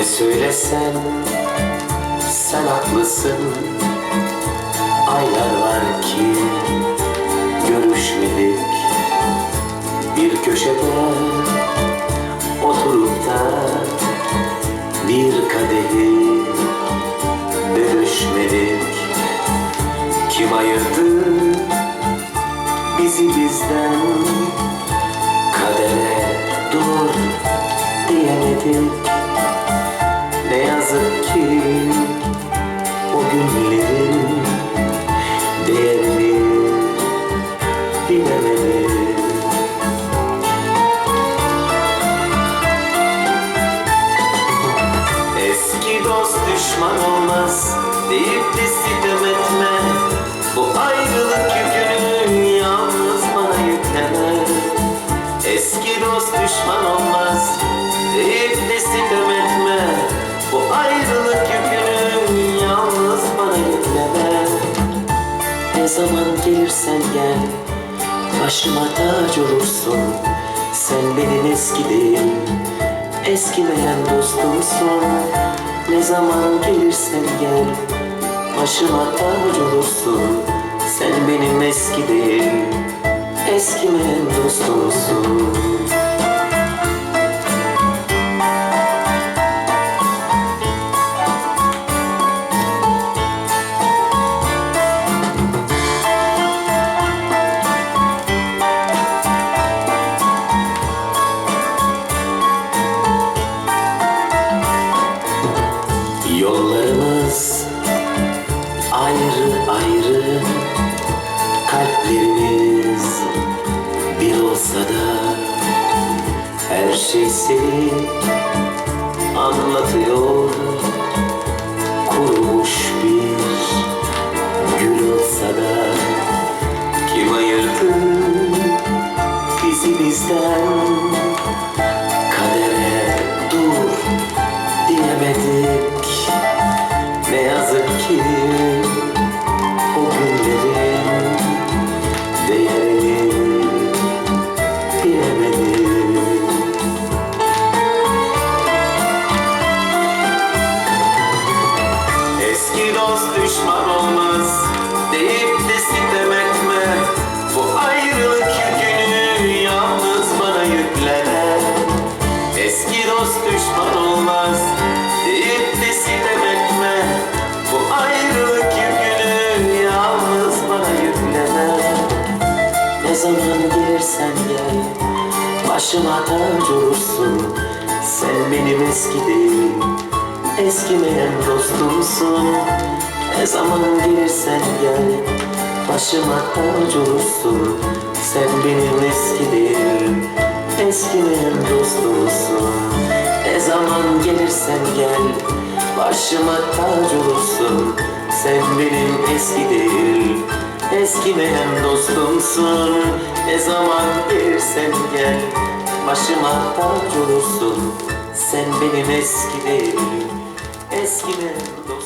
söylesen sen haklısın. Aylar var ki görüşmedik. Bir köşede oturup da bir kadehi bölüşmedik. Kim ayırdı bizi bizden? Kadere dur diyemedik Ne yazık ki o günlerin değerini bilemedim Eski dost düşman olmaz deyip de sitem Ne zaman gelirsen gel. Başıma tac olursun Sen benim eski değil Eskimeyen dostumsun Ne zaman gelirsen gel. Başıma tac olursun Sen benim eski değil Eskimeyen dostumsun ayrı ayrı Kalplerimiz bir olsa da Her şey seni anlatıyor Eski dost düşman olmaz. Deyip de sitem etme Bu ayrılık yükünü yalnız bana yükleme Ne zaman gelirsen gel Başıma tac olursun Sen benim eski değil Eskimeyen dostumsun. Ne zaman gelirsen gel Başıma tac olursun Sen benim eski değil Eskimeyen dostumsun. Ne zaman gelirsen gel Başıma tac olursun. Sen benim eski değil Eskimeyen dostumsun. Ne zaman gelirsen gel Başıma tac olursun. Sen benim eski değil Eskimeyen dostumsun